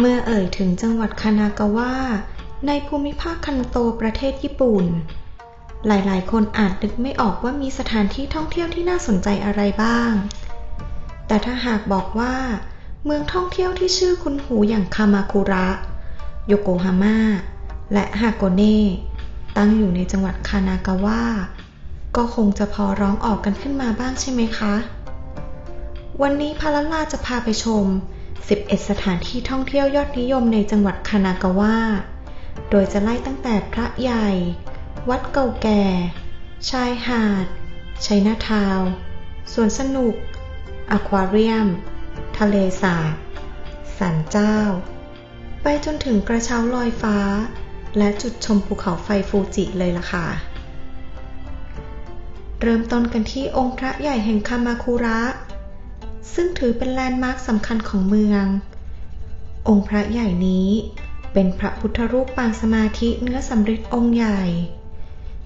เมื่อเอ่ยถึงจังหวัดคานากาวะในภูมิภาคคันโตประเทศญี่ปุ่น หลายๆ คนอาจนึกไม่ออกว่ามีสถานที่ท่องเที่ยวที่น่าสนใจอะไรบ้าง แต่ถ้าหากบอกว่า เมืองท่องเที่ยวที่ชื่อคุ้นหูอย่างคามาคุระ โยโกฮาม่า และฮาโกเน่ตั้งอยู่ในจังหวัดคานากาวะก็คงจะพอร้องออกกันขึ้นมาบ้างใช่ไหมคะ วันนี้พาลลาจะพาไปชม 11 สถานที่ท่องเที่ยวยอดนิยมในจังหวัดคานากาวะ โดยจะไล่ตั้งแต่พระใหญ่ วัดเก่าแก่ ชายหาด ชัยนาทาวสวนสนุก อควาเรียม ทะเลสาบสันเจ้า ไปจนถึงกระเช้าลอยฟ้า และจุดชมภูเขาไฟฟูจิเลยล่ะค่ะ เริ่มต้นกันที่องค์พระใหญ่แห่งคามาคุระ ซึ่งถือเป็นแลนด์มาร์คสำคัญของเมือง องค์พระใหญ่นี้เป็นพระพุทธรูปปางสมาธิเนื้อสำริดองค์ใหญ่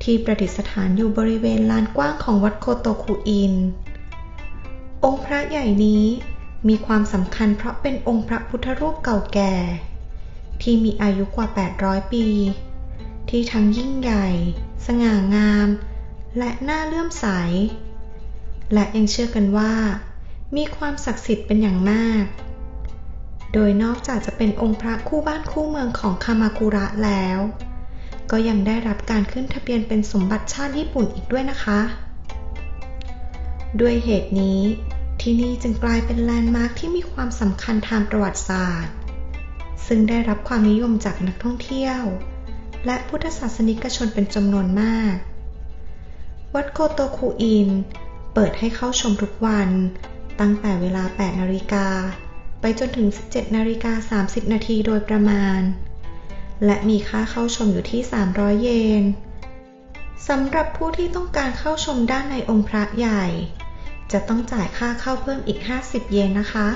ที่ประดิษฐานอยู่บริเวณลานกว้างของวัดโคโตคุอิน องค์พระใหญ่นี้มีความสำคัญเพราะเป็นองค์พระพุทธรูปเก่าแก่ ที่มีอายุกว่า 800 ปี ที่ทั้งยิ่งใหญ่ สง่างาม และน่าเลื่อมใส และยังเชื่อกันว่า มีความศักดิ์สิทธิ์เป็นอย่างมาก โดยนอกจากจะเป็นองค์พระคู่บ้านคู่เมืองของคามากุระแล้ว ก็ยังได้รับการขึ้นทะเบียนเป็นสมบัติชาติญี่ปุ่นอีกด้วยนะคะ ด้วยเหตุนี้ที่นี่จึงกลายเป็นแลนด์มาร์คที่มีความสำคัญทางประวัติศาสตร์ ซึ่งได้รับความนิยมจากนักท่องเที่ยว และพุทธศาสนิกชนเป็นจำนวนมาก วัดโคโตคุอิน เปิดให้เข้าชมทุกวัน ตั้งแต่เวลา 8 นาฬิกา ไปจนถึง 17 นาฬิกา 30 นาทีโดยประมาณ และมีค่าเข้าชมอยู่ที่ 300 เยนสำหรับผู้ที่ต้องการเข้าชมด้านในองค์พระใหญ่ จะต้องจ่ายค่าเข้าเพิ่มอีก 50 เยนนะคะ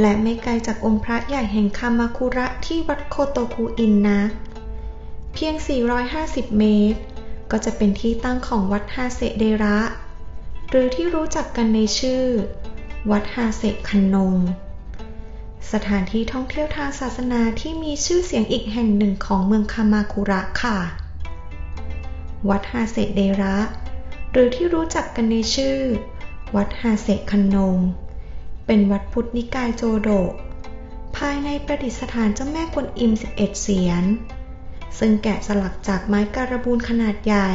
และไม่ไกลจากองค์พระใหญ่แห่งคามาคุระที่วัดโคโตคุอินนะเพียง 450 เมตร ก็จะเป็นที่ตั้งของวัดฮาเซเดระ หรือที่รู้จักกันในชื่อ วัดฮาเซคันนง สถานที่ท่องเที่ยวทางศาสนาที่มีชื่อเสียงอีกแห่งหนึ่งของเมืองคามาคุระค่ะ วัดฮาเซเดระ หรือที่รู้จักกันในชื่อ วัดฮาเซคันนง เป็นวัดพุทธนิกายโจโดภายในประดิษฐานเจ้าแม่กวนอิม 11 เสียน ซึ่งแกะสลักจากไม้การบูนขนาดใหญ่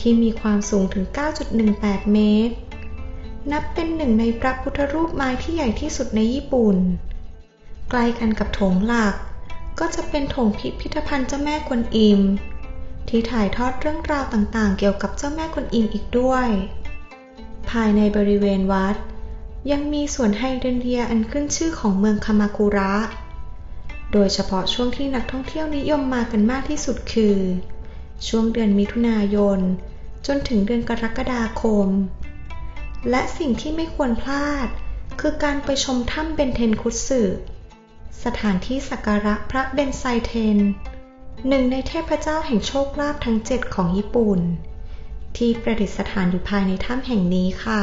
ที่มีความสูงถึง 9.18 เมตร นับเป็นหนึ่งในพระพุทธรูปไม้ที่ใหญ่ที่สุดในญี่ปุ่น ใกล้กันกับโถงหลัก ก็จะเป็นโถงพิพิธภัณฑ์เจ้าแม่กวนอิม ที่ถ่ายทอดเรื่องราวต่างๆ เกี่ยวกับเจ้าแม่กวนอิมอีกด้วย ภายในบริเวณวัด ยังมีสวนไฮเดรนเดียอันขึ้นชื่อของเมืองคามาคุระ โดยเฉพาะช่วงที่นักท่องเที่ยวนิยมมากันมากที่สุดคือ ช่วงเดือนมิถุนายน จนถึงเดือนกรกฎาคม และสิ่งที่ไม่ควรพลาด คือการไปชมถ้ำเบนเทนคุสึสถานที่สักการะพระเบนไซเทน หนึ่งในเทพเจ้าแห่งโชคลาภทั้งเจ็ดของญี่ปุ่น ที่ประดิษฐานอยู่ภายในถ้ำแห่งนี้ค่ะ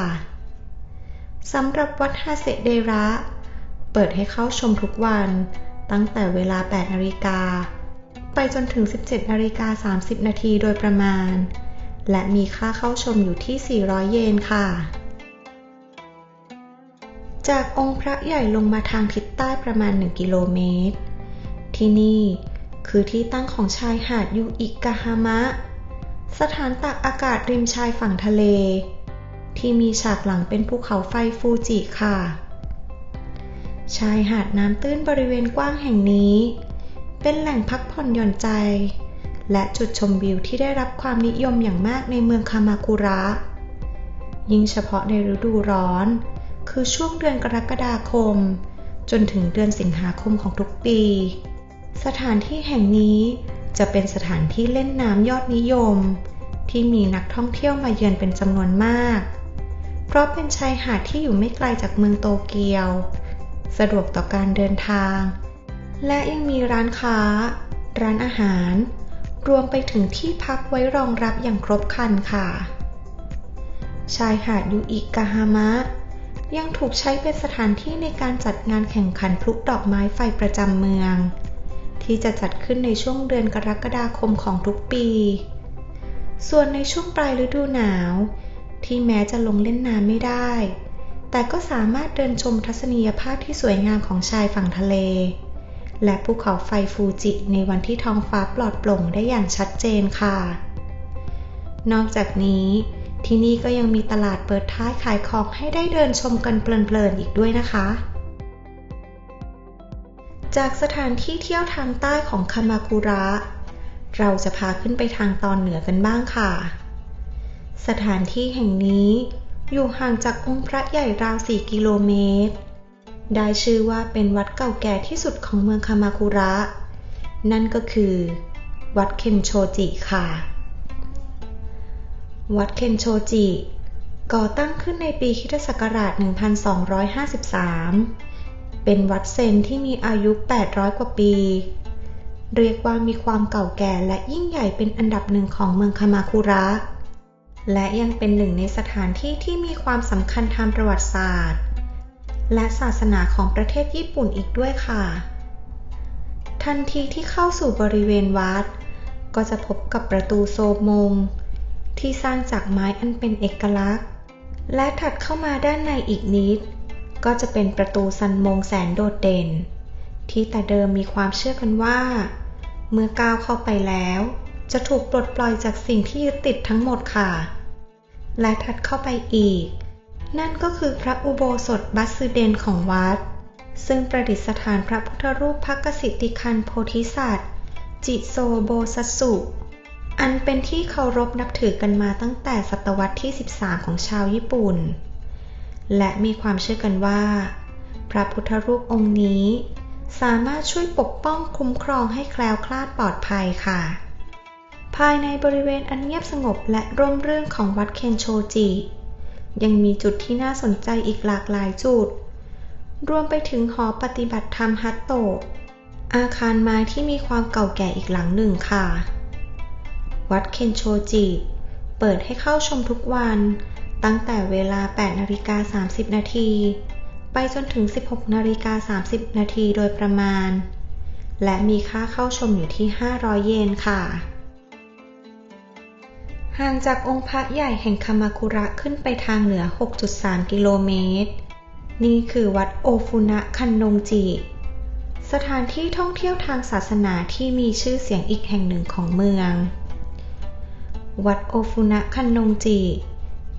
สำหรับวัดฮาเซเดระ เปิดให้เข้าชมทุกวันตั้งแต่เวลา 8 นาฬิกา ไปจนถึง 17นาฬิกา30 นาทีโดยประมาณ และมีค่าเข้าชมอยู่ที่ 400 เยนค่ะ จากองค์พระใหญ่ลงมาทางทิศใต้ประมาณ 1 กิโลเมตร ที่นี่คือที่ตั้งของชายหาดยูอิกะฮามะ สถานตากอากาศริมชายฝั่งทะเล ที่มีฉากหลังเป็นภูเขาไฟฟูจิค่ะ ชายหาดน้ำตื้นบริเวณกว้างแห่งนี้ เป็นแหล่งพักผ่อนหย่อนใจ และจุดชมวิวที่ได้รับความนิยมอย่างมากในเมืองคามาคุระ ยิ่งเฉพาะในฤดูร้อน คือช่วงเดือนกรกฎาคม จนถึงเดือนสิงหาคมของทุกปี สถานที่แห่งนี้จะเป็นสถานที่เล่นน้ำยอดนิยม ที่มีนักท่องเที่ยวมาเยือนเป็นจำนวนมาก เพราะเป็นชายหาดที่อยู่ไม่ไกลจากเมืองโตเกียว สะดวกต่อการเดินทาง และยังมีร้านค้า ร้านอาหาร รวมไปถึงที่พักไว้รองรับอย่างครบครันค่ะ ชายหาดยูอิกะฮามะ ยังถูกใช้เป็นสถานที่ในการจัดงานแข่งขันพลุดอกไม้ไฟประจำเมือง ที่จะจัดขึ้นในช่วงเดือนกรกฎาคมของทุกปี ส่วนในช่วงปลายฤดูหนาว ที่แม้จะลงเล่นน้ำไม่ได้แต่ก็สามารถเดินชมทัศนียภาพที่สวยงามของชายฝั่งทะเล และภูเขาไฟฟูจิในวันที่ท้องฟ้าปลอดโปร่งได้อย่างชัดเจนค่ะ นอกจากนี้ ที่นี่ก็ยังมีตลาดเปิดท้ายขายของให้ได้เดินชมกันเพลินๆอีกด้วยนะคะ จากสถานที่เที่ยวทางใต้ของคามาคุระ เราจะพาขึ้นไปทางตอนเหนือกันบ้างค่ะ สถานที่แห่งนี้อยู่ห่างจากองค์พระใหญ่ราว 4 กิโลเมตร ได้ชื่อว่าเป็นวัดเก่าแก่ที่สุดของเมืองคามาคุระ นั่นก็คือ วัดเคนโชจิค่ะ วัดเคนโชจิ ก่อตั้งขึ้นในปีคิศักราช 1253 เป็นวัดเซนที่มีอายุ 800 กว่าปี เรียกว่ามีความเก่าแก่และยิ่งใหญ่เป็นอันดับหนึ่งของเมืองคามาคุระ และยังเป็นหนึ่งในสถานที่ที่มีความสำคัญทางประวัติศาสตร์ และศาสนาของประเทศญี่ปุ่นอีกด้วยค่ะ ทันทีที่เข้าสู่บริเวณวัด ก็จะพบกับประตูโซมง ที่สร้างจากไม้อันเป็นเอกลักษณ์ และถัดเข้ามาด้านในอีกนิด ก็จะเป็นประตูซันมงแสนโดดเด่น ที่แต่เดิมมีความเชื่อกันว่า เมื่อก้าวเข้าไปแล้ว จะถูกปลดปล่อยจากสิ่งที่ยึดติดทั้งหมดค่ะ และถัดเข้าไปอีก นั่นก็คือพระอุโบสถบัสซเดนของวัด ซึ่งประดิษฐานพระพุทธรูปพักสิทธิคันโพธิสัตว์ จิโซโบสัสุ อันเป็นที่เคารพนับถือกันมาตั้งแต่ศตวรรษที่ 13 ของชาวญี่ปุ่น และมีความเชื่อกันว่า พระพุทธรูปองค์นี้ สามารถช่วยปกป้องคุ้มครองให้แคล้วคลาดปลอดภัยค่ะ ภายในบริเวณอันเงียบสงบและร่มรื่นของวัดเคนโชจิ ยังมีจุดที่น่าสนใจอีกหลากหลายจุด รวมไปถึงหอปฏิบัติธรรมฮัตโตอาคารไม้ที่มีความเก่าแก่อีกหลังหนึ่งค่ะ วัดเคนโชจิ เปิดให้เข้าชมทุกวัน ตั้งแต่เวลา 8นาฬิกา30 นาที ไปจนถึง 16นาฬิกา30 นาทีโดยประมาณ และมีค่าเข้าชมอยู่ที่ 500 เยนค่ะ ห่างจากองค์พระใหญ่แห่งคามาคุระขึ้นไปทางเหนือ 6.3 กิโลเมตร นี่คือวัดโอฟุนะคันนงจิ สถานที่ท่องเที่ยวทางศาสนาที่มีชื่อเสียงอีกแห่งหนึ่งของเมือง วัดโอฟุนะคันนงจิ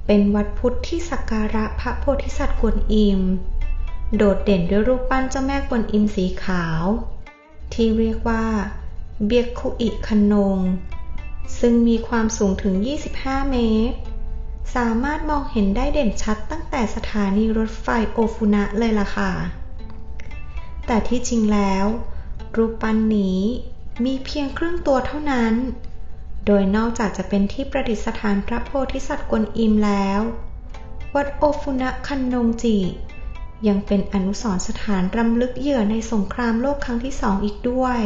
เป็นวัดพุทธที่สักการะพระโพธิสัตว์กวนอิม โดดเด่นด้วยรูปปั้นเจ้าแม่กวนอิมสีขาว ที่เรียกว่าเบียคุอิคันนง ซึ่งมีความสูงถึง 25 เมตร สามารถมองเห็นได้เด่นชัดตั้งแต่สถานีรถไฟโอฟุนะเลยล่ะค่ะ แต่ที่จริงแล้ว รูปปั้นนี้มีเพียงครึ่งตัวเท่านั้น โดยนอกจากจะเป็นที่ประดิษฐานพระโพธิสัตว์กวนอิมแล้ว วัดโอฟุนะคันนงจิยังเป็นอนุสรณ์สถานรำลึกเหยื่อในสงครามโลกครั้งที่สองอีกด้วย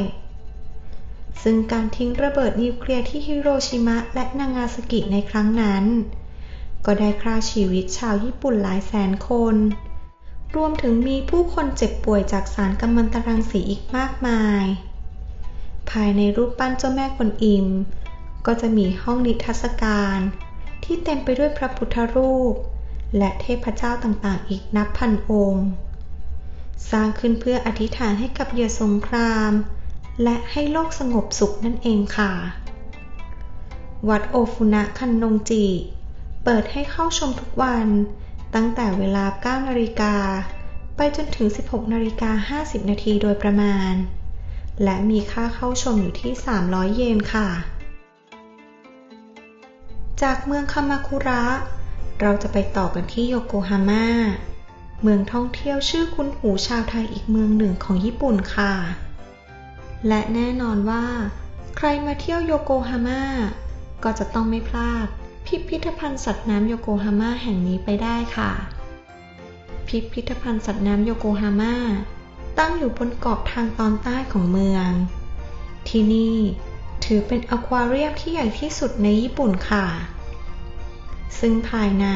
ซึ่งการทิ้งระเบิดนิวเคลียร์ที่ฮิโรชิมะและนางาซากิในครั้งนั้น ก็ได้ฆ่าชีวิตชาวญี่ปุ่นหลายแสนคน รวมถึงมีผู้คนเจ็บป่วยจากสารกัมมันตรังสีอีกมากมาย ภายในรูปปั้นเจ้าแม่กวนอิม ก็จะมีห้องนิทรรศการ ที่เต็มไปด้วยพระพุทธรูป และเทพเจ้าต่างๆ อีกนับพันองค์ สร้างขึ้นเพื่ออธิษฐานให้กับเหยื่อสงคราม และให้โลกสงบสุขนั่นเองค่ะ วัดโอฟุนะคันนงจิ เปิดให้เข้าชมทุกวัน ตั้งแต่เวลา 9 นาฬิกา ไปจนถึง 16 นาฬิกา 50 นาทีโดยประมาณ และมีค่าเข้าชมอยู่ที่ 300 เยนค่ะ จากเมืองคามาคุระ เราจะไปต่อกันที่โยโกฮาม่า เมืองท่องเที่ยวชื่อคุ้นหูชาวไทยอีกเมืองหนึ่งของญี่ปุ่นค่ะ และแน่นอนว่า ใครมาเที่ยวโยโกฮาม่าก็จะต้องไม่พลาด พิพิธภัณฑ์สัตว์น้ำโยโกฮาม่าแห่งนี้ไปได้ค่ะ พิพิธภัณฑ์สัตว์น้ำโยโกฮาม่าตั้งอยู่บนเกาะทางตอนใต้ของเมือง ที่นี่ถือเป็นอควาเรียมที่ใหญ่ที่สุดในญี่ปุ่นค่ะ ซึ่งภายใน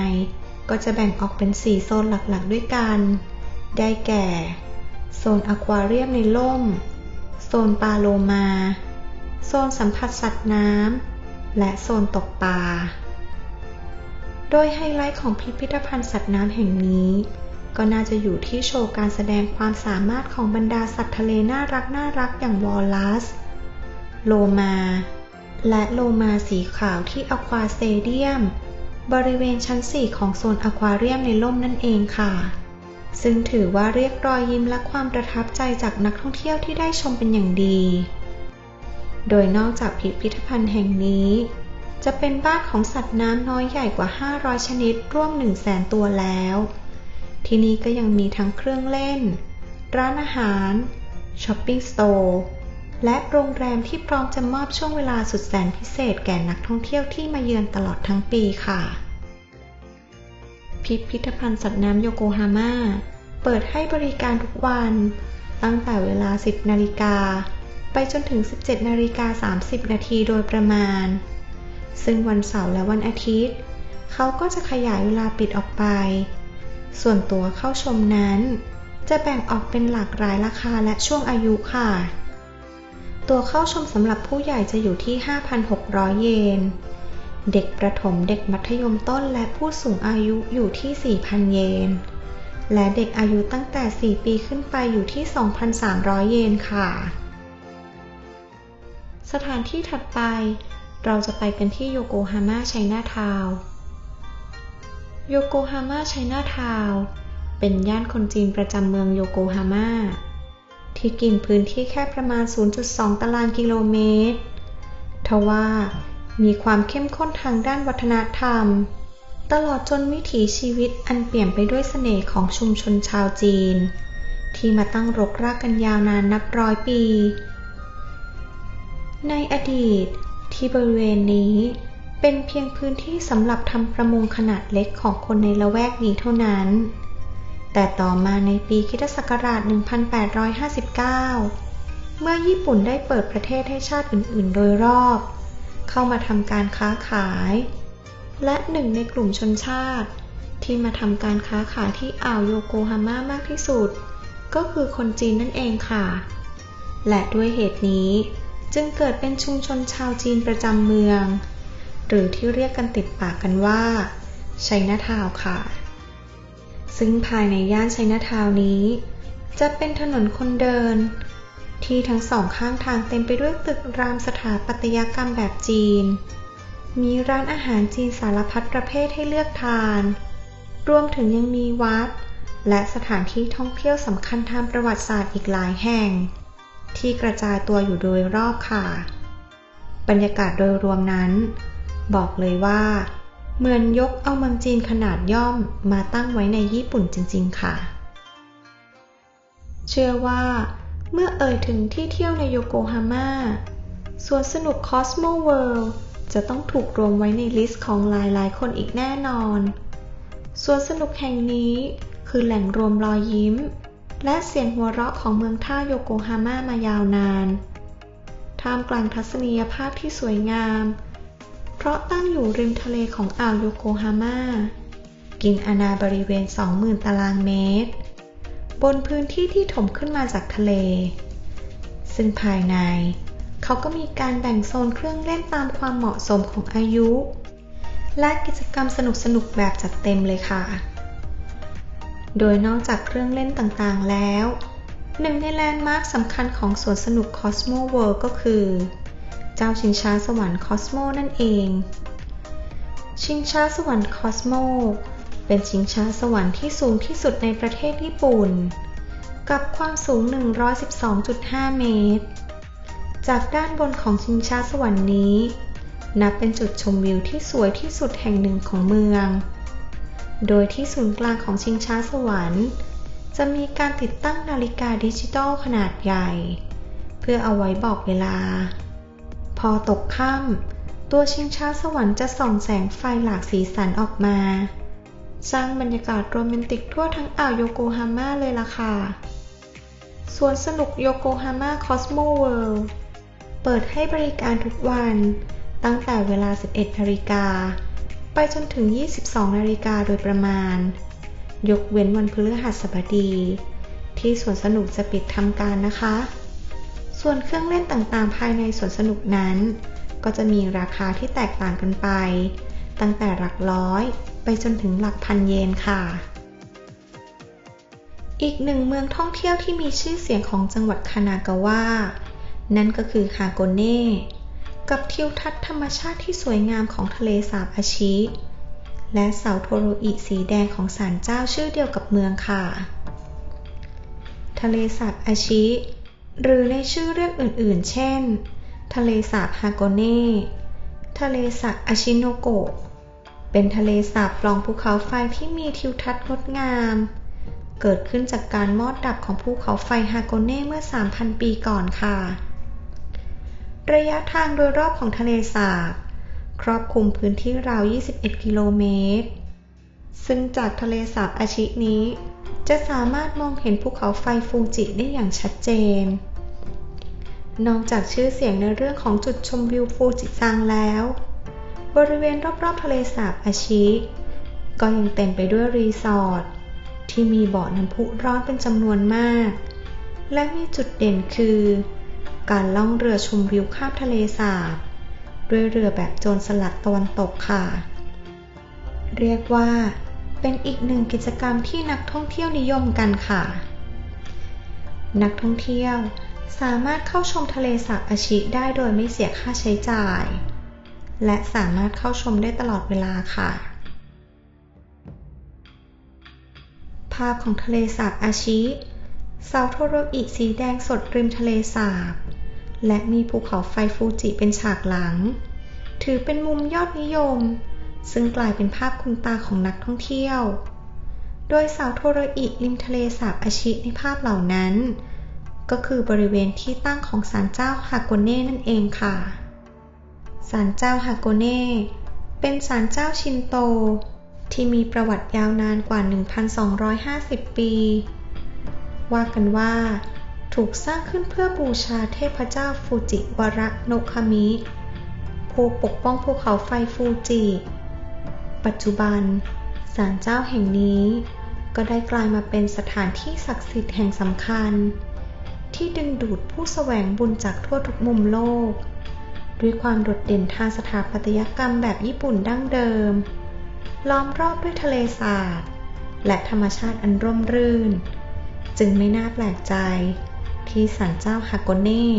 ก็จะแบ่งออกเป็น 4 โซนหลักๆ ด้วยกัน ได้แก่ โซนอควาเรียมในล่ม โซนปลาโลมา โซนสัมผัสสัตว์น้ำ และโซนตกปลา โดยไฮไลท์ของพิพิธภัณฑ์สัตว์น้ำแห่งนี้ ก็น่าจะอยู่ที่โชว์การแสดงความสามารถของบรรดาสัตว์ทะเลน่ารักน่ารักอย่างวอลลัส โลมา และโลมาสีขาวที่อควาสเตเดียม บริเวณชั้น 4 ของโซนอควาเรียมในล่มนั่นเองค่ะ ซึ่งถือว่าเรียกรอยยิ้มและความประทับใจจากนักท่องเที่ยวที่ได้ชมเป็นอย่างดี โดยนอกจากพิพิธภัณฑ์แห่งนี้ จะเป็นบ้านของสัตว์น้ำน้อยใหญ่กว่า 500 ชนิดร่วม 100,000 ตัวแล้ว ที่นี่ก็ยังมีทั้งเครื่องเล่น ร้านอาหาร ช้อปปิ้งสโตร์และโรงแรมที่พร้อมจะมอบช่วงเวลาสุดแสนพิเศษแก่นักท่องเที่ยวที่มาเยือนตลอดทั้งปีค่ะ พิพิธภัณฑ์สัตว์น้ำโยโกฮาม่า เปิดให้บริการทุกวัน ตั้งแต่เวลา 10 นาฬิกา ไปจนถึง 17 นาฬิกา 30 นาทีโดยประมาณ ซึ่งวันเสาร์และวันอาทิตย์ เขาก็จะขยายเวลาปิดออกไป ส่วนตัวเข้าชมนั้น จะแบ่งออกเป็นหลากหลายราคาและช่วงอายุค่ะ ตัวเข้าชมสำหรับผู้ใหญ่จะอยู่ที่ 5,600 เยน เด็กประถมเด็กมัธยมต้นและผู้สูงอายุอยู่ที่ 4,000 เยน และเด็กอายุตั้งแต่ 4 ปีขึ้นไปอยู่ที่ 2,300 เยนค่ะ สถานที่ถัดไป เราจะไปกันที่โยโกฮาม่าไชน่าทาวน์โยโกฮาม่าไชน่าทาวน์เป็นย่านคนจีนประจำเมืองโยโกฮาม่าที่กินพื้นที่แค่ประมาณ 0.2 ตารางกิโลเมตร ทว่า มีความเข้มข้นทางด้านวัฒนธรรม ตลอดจนวิถีชีวิตอันเปลี่ยมไปด้วยเสน่ห์ของชุมชนชาวจีน ที่มาตั้งรกรากกันยาวนานนับร้อยปี ในอดีตที่บริเวณนี้เป็นเพียงพื้นที่สำหรับทำประมงขนาดเล็กของคนในละแวกนี้เท่านั้น แต่ต่อมาในปีคิศักราช 1859 เมื่อญี่ปุ่นได้เปิดประเทศให้ชาติอื่น ๆ โดยรอบ เข้ามาทำการค้าขาย และหนึ่งในกลุ่มชนชาติ ที่มาทำการค้าขายที่อ่าวโยโกฮาม่ามากที่สุด ก็คือคนจีนนั่นเองค่ะ และด้วยเหตุนี้จึงเกิดเป็นชุมชนชาวจีนประจำเมือง หรือที่เรียกกันติดปากกันว่าไชน่าทาวน์ค่ะ ซึ่งภายในย่านไชน่าทาวน์นี้ จะเป็นถนนคนเดิน ที่ทั้งสองข้างทางเต็มไปด้วยตึกรามสถาปัตยกรรมแบบจีน มีร้านอาหารจีนสารพัดประเภทให้เลือกทาน รวมถึงยังมีวัด และสถานที่ท่องเที่ยวสำคัญทางประวัติศาสตร์อีกหลายแห่ง ที่กระจายตัวอยู่โดยรอบค่ะ บรรยากาศโดยรวมนั้น บอกเลยว่า เหมือนยกเอาเมืองจีนขนาดย่อมมาตั้งไว้ในญี่ปุ่นจริง ๆ ค่ะ เชื่อว่า เมื่อเอ่ยถึงที่เที่ยวในโยโกฮาม่าสวนสนุกคอสโมเวิลด์จะต้องถูกรวมไว้ในลิสต์ของหลายๆ คนอีกแน่นอน สวนสนุกแห่งนี้คือแหล่งรวมรอยยิ้ม และเสียงหัวเราะของเมืองท่าโยโกฮาม่ามายาวนาน ท่ามกลางทัศนียภาพที่สวยงาม เพราะตั้งอยู่ริมทะเลของอ่าวโยโกฮาม่า กินอาณาบริเวณ 20,000 ตารางเมตร บนพื้นที่ที่ถมขึ้นมาจากทะเล ซึ่งภายในเขาก็มีการแบ่งโซนเครื่องเล่นตามความเหมาะสมของอายุ และกิจกรรมสนุกๆแบบจัดเต็มเลยค่ะ โดยนอกจากเครื่องเล่นต่างๆแล้ว หนึ่งในแลนด์มาร์คสำคัญของสวนสนุก Cosmo World ก็คือ เจ้าชิงช้าสวรรค์ Cosmo นั่นเอง ชิงช้าสวรรค์ Cosmo เป็นชิงช้าสวรรค์ที่สูงที่สุดในประเทศญี่ปุ่น กับความสูง 112.5 เมตร จากด้านบนของชิงช้าสวรรค์นี้ นับเป็นจุดชมวิวที่สวยที่สุดแห่งหนึ่งของเมือง โดยที่ศูนย์กลางของชิงช้าสวรรค์ จะมีการติดตั้งนาฬิกาดิจิตอลขนาดใหญ่ เพื่อเอาไว้บอกเวลา พอตกค่ำตัวชิงช้าสวรรค์จะส่องแสงไฟหลากสีสันออกมา สร้างบรรยากาศโรแมนติกทั่วทั้งอ่าวโยโกฮาม่าเลยล่ะค่ะ สวนสนุกโยโกฮาม่าคอสโมเวิลด์เปิดให้บริการทุกวัน ตั้งแต่เวลา 11นาฬิกา ไปจนถึง 22นาฬิกาโดยประมาณ ยกเว้นวันพฤหัสบดี ที่สวนสนุกจะปิดทำการนะคะ ส่วนเครื่องเล่นต่างๆ ภายในสวนสนุกนั้น ก็จะมีราคาที่แตกต่างกันไป ตั้งแต่หลักร้อย ไปจนถึงหลักพันเยนค่ะ อีกหนึ่งเมืองท่องเที่ยวที่มีชื่อเสียงของจังหวัดคานากาวะนั่นก็คือฮาโกเน่กับทิวทัศน์ธรรมชาติที่สวยงามของทะเลสาบอาชิ และเสาโทโรอิสีแดงของศาลเจ้าชื่อเดียวกับเมืองค่ะ ทะเลสาบอาชิ หรือในชื่อเรียกอื่นๆ เช่น ทะเลสาบฮาโกเน่ ทะเลสาบอาชิโนโกะ เป็นทะเลสาบปล่องภูเขาไฟที่มีทิวทัศน์งดงาม เกิดขึ้นจากการมอดดับของภูเขาไฟฮาโกเน่เมื่อ 3,000 ปีก่อนค่ะ ระยะทางโดยรอบของทะเลสาบ ครอบคลุมพื้นที่ราว 21 กิโลเมตร ซึ่งจากทะเลสาบอาชินี้ จะสามารถมองเห็นภูเขาไฟฟูจิได้อย่างชัดเจน นอกจากชื่อเสียงในเรื่องของจุดชมวิวฟูจิซังแล้ว บริเวณรอบๆทะเลสาบอาชิ ก็ยังเต็มไปด้วยรีสอร์ทที่มีบ่อน้ำพุร้อนเป็นจำนวนมาก และมีจุดเด่นคือ การล่องเรือชมวิวข้ามทะเลสาบ ด้วยเรือแบบโจรสลัดตะวันตกค่ะ เรียกว่าเป็นอีกหนึ่งกิจกรรมที่นักท่องเที่ยวนิยมกันค่ะ นักท่องเที่ยวสามารถเข้าชมทะเลสาบอาชิได้โดยไม่เสียค่าใช้จ่าย และสามารถเข้าชมได้ตลอดเวลาค่ะ ภาพของทะเลสาบอาชิเสาโทโรอิสีแดงสดริมทะเลสาบ และมีภูเขาไฟฟูจิเป็นฉากหลัง ถือเป็นมุมยอดนิยม ซึ่งกลายเป็นภาพคุณตาของนักท่องเที่ยว โดยเสาโทโรอิริมทะเลสาบอาชิในภาพเหล่านั้น ก็คือบริเวณที่ตั้งของศาลเจ้าฮาโกเน่นั่นเองค่ะ ศาลเจ้าฮาโกเน่ เป็นศาลเจ้าชินโต ที่มีประวัติยาวนานกว่า 1,250 ปี ว่ากันว่า ถูกสร้างขึ้นเพื่อบูชาเทพเจ้าฟูจิวระโนคามิ ผู้ปกป้องภูเขาไฟฟูจิ ปัจจุบันศาลเจ้าแห่งนี้ ก็ได้กลายมาเป็นสถานที่ศักดิ์สิทธิ์แห่งสำคัญ ที่ดึงดูดผู้แสวงบุญจากทั่วทุกมุมโลก ด้วยความโดดเด่นทางสถาปัตยกรรมแบบญี่ปุ่นดั้งเดิม ล้อมรอบด้วยทะเลสาบและธรรมชาติอันร่มรื่น จึงไม่น่าแปลกใจ ที่ศาลเจ้าฮาโกเน่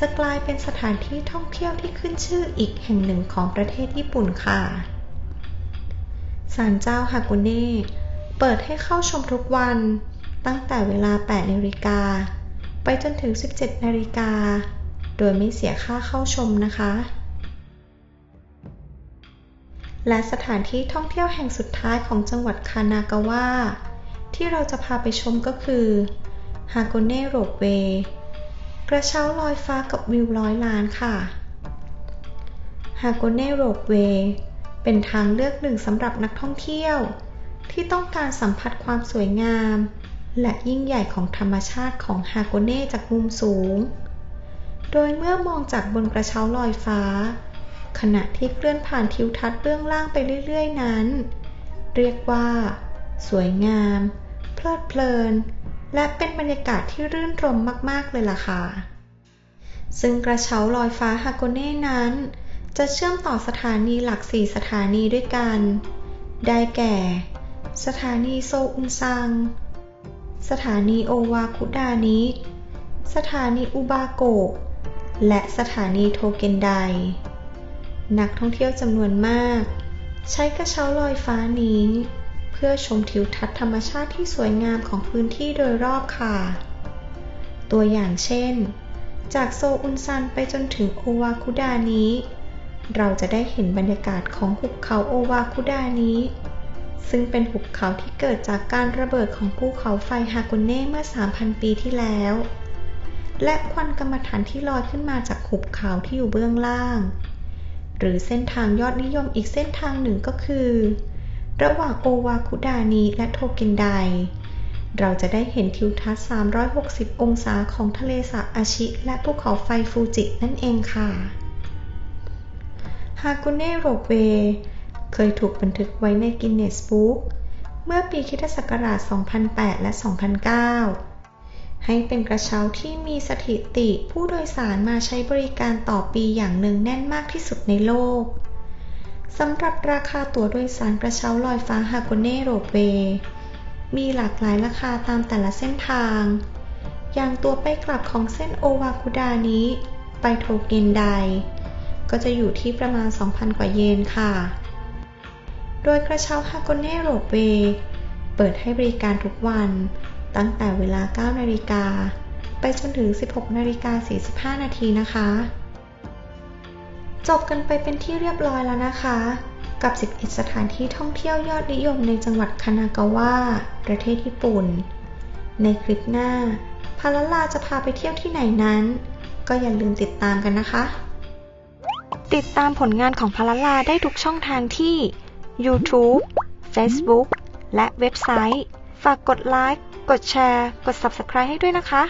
จะกลายเป็นสถานที่ท่องเที่ยวที่ขึ้นชื่ออีกแห่งหนึ่งของประเทศญี่ปุ่นค่ะศาลเจ้าฮาโกเน่เปิดให้เข้าชมทุกวันตั้งแต่เวลา 8นาฬิกาไปจนถึง 17นาฬิกา โดยไม่เสียค่าเข้าชมนะคะ และสถานที่ท่องเที่ยวแห่งสุดท้ายของจังหวัดคานากาวะที่เราจะพาไปชมก็คือฮาโกเน่โรดเวย์กระเช้าลอยฟ้ากับวิวร้อยล้านค่ะฮาโกเน่โรดเวย์เป็นทางเลือกหนึ่งสำหรับนักท่องเที่ยว ที่ต้องการสัมผัสความสวยงาม และยิ่งใหญ่ของธรรมชาติของฮาโกเน่จากมุมสูง โดยเมื่อมองจากบนกระเช้าลอยฟ้า ขณะที่เคลื่อนผ่านทิวทัศน์เบื้องล่างไปเรื่อยๆนั้น เรียกว่า สวยงาม เพลิดเพลิน และเป็นบรรยากาศที่รื่นรมมากๆเลยล่ะค่ะ ซึ่งกระเช้าลอยฟ้าฮาโกเน่นั้น จะเชื่อมต่อสถานีหลักสี่สถานีด้วยกัน ได้แก่ สถานีโซอุนซัง สถานีโอวาคุดานิสถานีอุบาโกะ และสถานีโทเกนได นักท่องเที่ยวจำนวนมาก ใช้กระเช้าลอยฟ้านี้ เพื่อชมทิวทัศน์ธรรมชาติที่สวยงามของพื้นที่โดยรอบค่ะ ตัวอย่างเช่น จากโซอุนซันไปจนถึงโอวาคุดานี้ เราจะได้เห็นบรรยากาศของหุบเขาโอวาคุดานี้ ซึ่งเป็นหุบเขาที่เกิดจากการระเบิดของภูเขาไฟฮากุเน่เมื่อ 3,000 ปีที่แล้ว และควันกรรมฐานที่ลอยขึ้นมาจากหุบเขาที่อยู่เบื้องล่าง หรือเส้นทางยอดนิยมอีกเส้นทางหนึ่งก็คือ ระหว่างโอวาคุดานิและโทเกนได เราจะได้เห็นทิวทัศน์ 360 องศาของทะเลสาบอาชิ และภูเขาไฟฟูจินั่นเองค่ะ ฮากุเน่โรเวเคยถูกบันทึกไว้ในกินเนสบุ๊กเมื่อปีคิศักราช 2008 และ 2009 ให้เป็นกระเช้าที่มีสถิติผู้โดยสารมาใช้บริการต่อปีอย่างเนืองแน่นมากที่สุดในโลก สำหรับราคาตั๋วโดยสารกระเช้าลอยฟ้าฮาโกเน่โรดเวย์มีหลากหลายราคาตามแต่ละเส้นทาง อย่างตัวไปกลับของเส้นโอวาคุดานี้ ไปโทเกนได ก็จะอยู่ที่ประมาณ 2,000 กว่าเยนค่ะ โดยกระเช้าฮาโกเน่โรดเวย์เปิดให้บริการทุกวัน ตั้งแต่เวลา 9 นาฬิกา ไปจนถึง 16 นาฬิกา 45 นาทีนะคะ จบกันไปเป็นที่เรียบร้อยแล้วนะคะ กับ 11 สถานที่ท่องเที่ยวยอดนิยมในจังหวัดคานากาวะ ประเทศญี่ปุ่น ในคลิปหน้า พาลาลาจะพาไปเที่ยวที่ไหนนั้น ก็อย่าลืมติดตามกันนะคะ ติดตามผลงานของพาลาลาได้ทุกช่องทางที่ YouTube Facebook และเว็บไซต์ ฝากกดไลค์ กดแชร์ กด Subscribe ให้ด้วยนะคะ